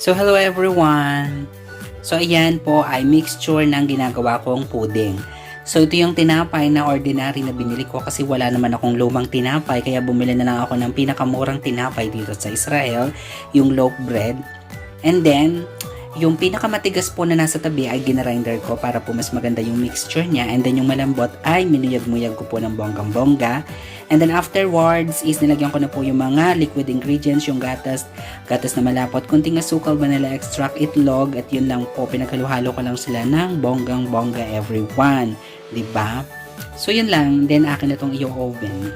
So, hello everyone! So, ayan po ay mixture ng ginagawa kong pudding. So, ito yung tinapay na ordinary na binili ko kasi wala naman akong lumang tinapay kaya bumili na lang ako ng pinakamurang tinapay dito sa Israel, yung loaf bread. And then, yung pinakamatigas po na nasa tabi ay ginrinder ko para po mas maganda yung mixture niya. And then yung malambot ay minuyag-muyag ko po ng bonggang-bongga. And then afterwards is nilagyan ko na po yung mga liquid ingredients, yung gatas, gatas na malapot, kunting asukal, vanilla extract, itlog, at yun lang po, pinaghaluhalo ko lang sila ng bonggang-bongga everyone. ba? So yun lang, then akin na tong i-oven.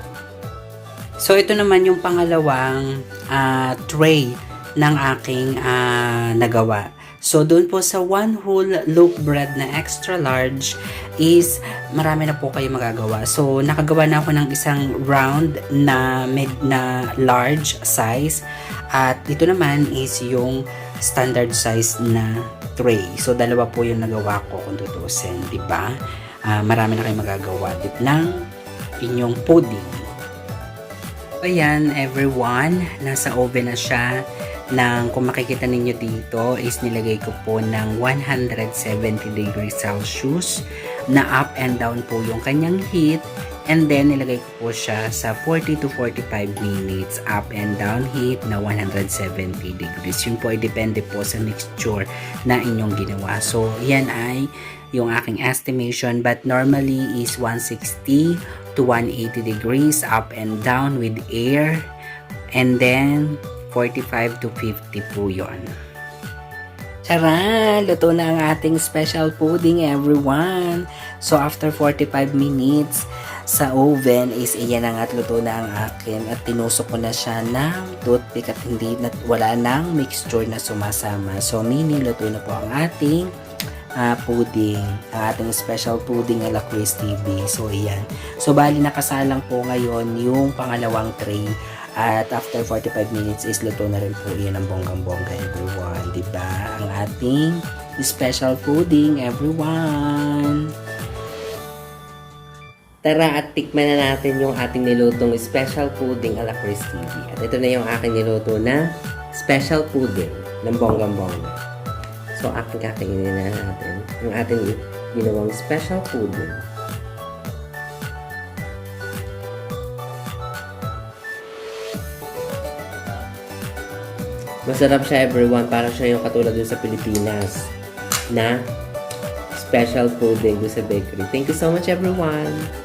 So ito naman yung pangalawang ah, tray ng aking ah, nagawa. So, doon po sa one whole loaf bread na extra large is marami na po kayo magagawa. So, nakagawa na ako ng isang round na med na large size. At ito naman is yung standard size na tray. So, dalawa po yung nagawa ko kung tutusin, di ba? Ah, marami na kayo magagawa dip ng inyong pudding. Ayan, everyone. Nasa oven na siya ng kung makikita ninyo dito is nilagay ko po ng 170 degrees Celsius na up and down po yung kanyang heat. And then nilagay ko po siya sa 40 to 45 minutes up and down heat na 170 degrees. Yun po ay depende po sa mixture na inyong ginawa. So yan ay yung aking estimation. But normally is 160 to 180 degrees up and down with air. And then 45 to 50 po yon. Tara! Luto na ang ating special pudding, everyone! So, after 45 minutes sa oven is iyan na nga luto na ang akin at tinusok ko na siya ng toothpick at hindi na, wala nang mixture na sumasama. So, mini luto na po ang ating ah, pudding, ang ating special pudding ala Chris TV. So, iyan. So, bali nakasalang po ngayon yung pangalawang tray at after 45 minutes is luto na rin po yan ang bonggang-bongga everyone. ba diba? Ang ating special pudding everyone. Tara at tikman na natin yung ating nilutong special pudding ala Chris TV. At ito na yung aking niluto na special pudding ng bonggang-bongga. So, aking kakainin na natin yung ating ginawang special pudding. Masarap siya everyone. Parang siya yung katulad dun sa Pilipinas na special pudding dun sa bakery. Thank you so much everyone!